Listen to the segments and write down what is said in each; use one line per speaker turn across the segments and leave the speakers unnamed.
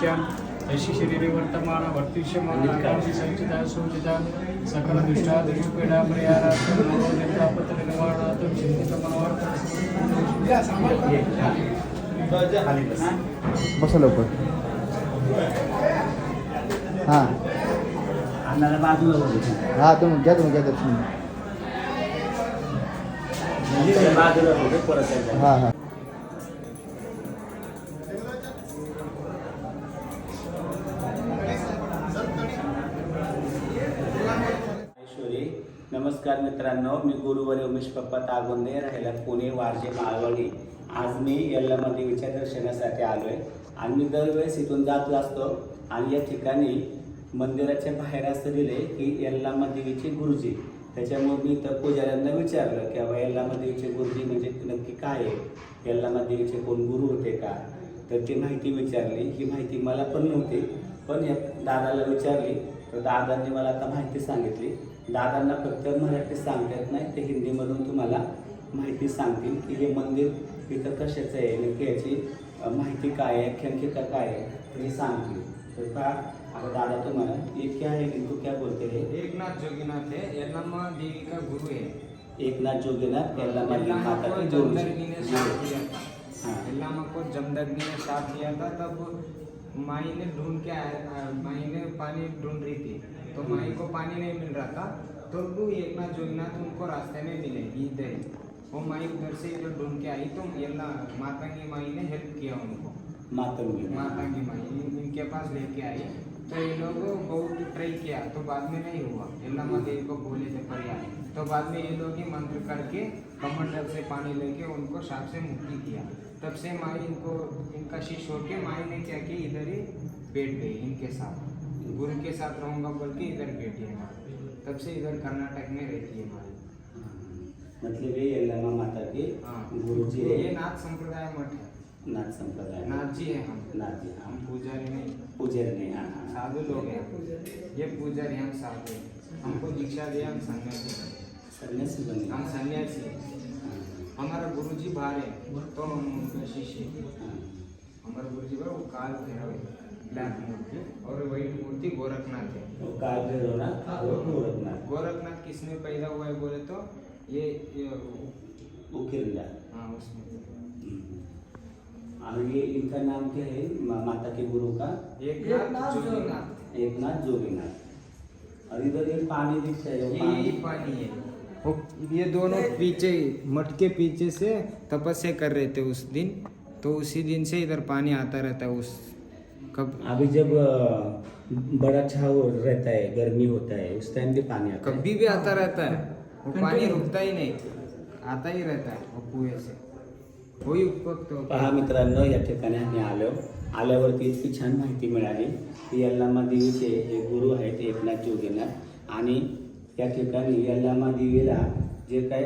च यशि शरीरे वर्तमान वर्तिष्यमानाकांक्षी संचिता सूचिता सकल दुष्टा दुष्पीडा परिहारार्थं नमो निद्रापत्र निवारणार्थं चिंतितमनोर्थं
बसा लवकर. हां.
अन्नाला बाजूला
हां तुम्ही घ्या तुम्ही घ्या दर्शन. हां हां.
नमस्कार मित्रांनो मी गुरुवारी उमेश पप्पा तागोंदे राहायला पुणे वारजे माळवणी आज मी यल्लमा देवीच्या दर्शनासाठी आलो आहे आणि मी दरवेळेस इथून जात असतो आणि या ठिकाणी मंदिराच्या बाहेर असं दिले की यल्लामा देवीचे गुरुजी. त्याच्यामुळे मी तर पुजाऱ्यांना विचारलं की बाबा यल्लामा देवीचे गुरुजी म्हणजे नक्की काय आहे? यल्लामा देवीचे कोण गुरु होते का? तर ती माहिती विचारली. ही माहिती मला पण नव्हती पण या दादाला विचारली. तर दादांनी मला आता माहिती सांगितली. दादांना फक्त मराठी सांगता येत नाही ते हिंदीमधून तुम्हाला माहिती सांगतील की हे मंदिर इथं कशाचं आहे नक्की याची माहिती काय आहे आख्यानकिका काय आहे तर हे सांगतील. तर पहा आता दादा तुम्हाला ये क्या है इनको क्या बोलते हैं
एकनाथ जोगीनाथ है यल्लम्मा देवी का गुरु है
एकनाथ जोगीनाथ यल्लामा
यल्लम्मा
माता
को
के गुरु
जमदग्नि ने साथ दिया था
हाँ
यल्लम्मा को जमदग्नि ने साथ दिया था तब माई ने ढूंढ के आया माई ने पानी ढूंढ रही थी। तो माई को पानी नहीं मिल रहा था तो वो एकनाथ जोगीनाथ उनको रास्ते में मिले इधर वो माई उधर से इधर ढूंढ के आई तो यल्ला माता की माई ने हेल्प किया उनको।
मातंगी
माता की माई इन- इनके पास लेके आई। तो ये लोग बहुत ट्राई किया तो बाद में नहीं हुआ। यल्लामा देवी को बोले थे पर्याय तो बाद में ये लोग ही मंत्र करके कमंडल से पानी लेके उनको शाप से मुक्ति किया। तब से माई इनको इनका शिष्य होके माई ने क्या किया इधर ही बैठ गई इनके साथ। गुरु के साथ रहूँगा बोल के इधर बैठी है तब से इधर कर्नाटक में रहती है माई।
मतलब ये माता के
हाँ।
गुरुजी
ये नाथ संप्रदाय मठ है।
नाथ संप्रदाय।
नाथ जी है हम।
नाथ जी
हम
हाँ
पुजारी नहीं।
पुजारी नहीं हाँ हाँ।
साधु लोग हैं। ये पुजारी हम साधु हमको दीक्षा दिया हम सन्यासी।
सन्यासी बने।
हम सन्यासी हैं। हमारा गुरुजी बाहर है। तो हम उनका शिष्य हैं। हमारा गुरुजी बाहर वो काल भैरव ब्लैक मूर्ति और व्हाइट मूर्ति गोरखनाथ है।
वो काल भैरवनाथ और गोरखनाथ।
गोरखनाथ किसमें पैदा हुआ है बोले तो? ये,
उकिरला
हाँ उसमें।
और ये इनका नाम क्या है? मा- माता के गुरु का?
एक नाथ जोगीनाथ।
एकनाथ जोगीनाथ। और इधर ये पानी दिखता है
ये यही पानी। है। ये दोनों पीछे मठ के पीछे से तपस्या कर रहे थे उस दिन। तो उसी दिन से इधर पानी आता रहता है उस कब?
अभी जब बड़ा छाव रहता है गर्मी होता है उस टाइम भी पानी आता है।
कभी भी आता रहता है। वो पानी रुकता ही नहीं आता ही रहता है वो कुएँ से।
पहा मित्रांनो या ठिकाणी आम्ही आलो. आल्यावरती इतकी छान माहिती मिळाली की यल्लामा देवीचे हे गुरु आहेत एकनाथ जोगीनाथ. आणि या ठिकाणी यल्लामा देवीला जे काय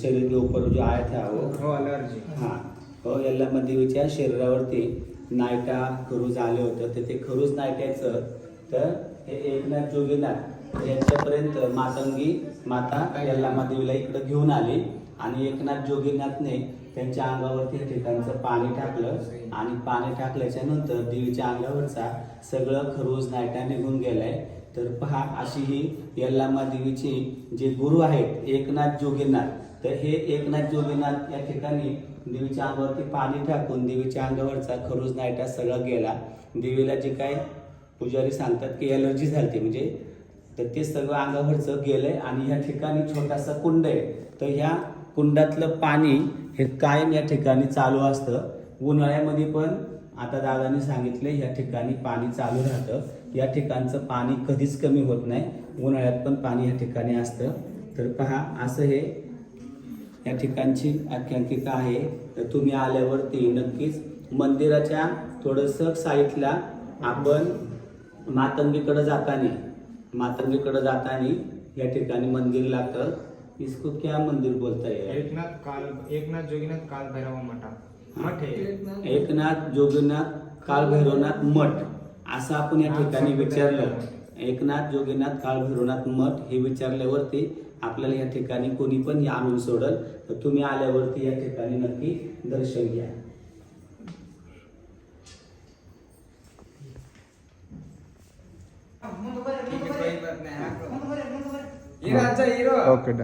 शरीर के ऊपर जो आया था वो
हो अलर्जी
हां. हो यल्लामा देवीच्या शरीरावरती नायटा खरूज आले होतं. तर ते खरूज नायट्याचं तर हे एकनाथ जोगीनाथ यांच्यापर्यंत मातंगी माता यल्लामा देवीला इकडं घेऊन आली. आणि एकनाथ जोगीनाथने त्यांच्या अंगावरती या ठिकाणचं पाणी टाकलं आणि पाणी टाकल्याच्या नंतर देवीच्या अंगावरचा सगळं खरोज नायटा निघून गेलाय. तर पहा अशी ही यल्लामा देवीची जे गुरु आहेत एकनाथ जोगीनाथ. तर हे एकनाथ जोगीनाथ या ठिकाणी देवीच्या अंगावरती पाणी टाकून देवीच्या अंगावरचा खरोज नायटा सगळा गेला. देवीला जे काय पुजारी सांगतात की एलर्जी झाली म्हणजे तर ते सगळं अंगावरचं गेलंय आणि या ठिकाणी छोटासा कुंड आहे. तर ह्या कुंडातलं पाणी हे कायम या ठिकाणी चालू असतं. उन्हाळ्यामध्ये पण आता दादाने सांगितलं या ठिकाणी पाणी चालू राहतं. या ठिकाणचं पाणी कधीच कमी होत नाही. उन्हाळ्यात पण पाणी या ठिकाणी असतं. तर पहा असं हे या ठिकाणची आख्यांकिका आहे. तर तुम्ही आल्यावरती नक्कीच मंदिराच्या थोडंसं साईडला आपण मातंगीकडं जाताना मातंगीकडं जाताना या ठिकाणी मंदिर लागतं. इसको क्या मंदिर बोलता है
एकनाथ काल एकनाथ जोगीनाथ काल भैरव मठा. मठ है
एकनाथ जोगीनाथ कालभैरवनाथ मठ. असं आपण या ठिकाणी विचारलं. एकनाथ जोगीनाथ कालभैरवनाथ मठ हे विचारल्यावरती आपल्याला या ठिकाणी कोणी पण या आणून सोडल. तर तुम्ही आल्यावरती या ठिकाणी नक्की दर्शन घ्या.
Okay done.